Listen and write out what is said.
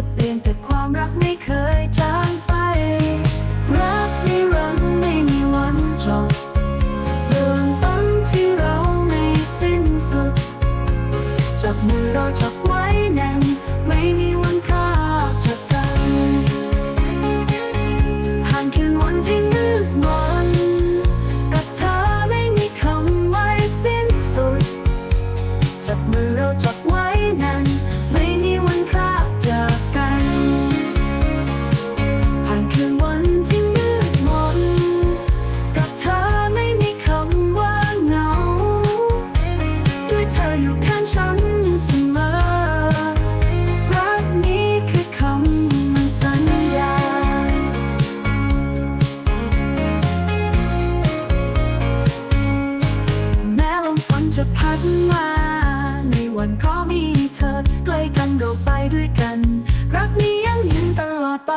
จะเปลี่ยนแต่ความรักไม่เคยจางไป รักนิรันไม่มีวันจบเริ่มต้นที่เราไม่สิ้นสุด จับมือเราจับ ฉันเสมอ รักนี้คือคำมันสัญญา แม้ลมฝนจะพัดมา ในวันก็มีเธอใกล้กันเราไปด้วยกัน รักนี้ยังยืนตลอดไป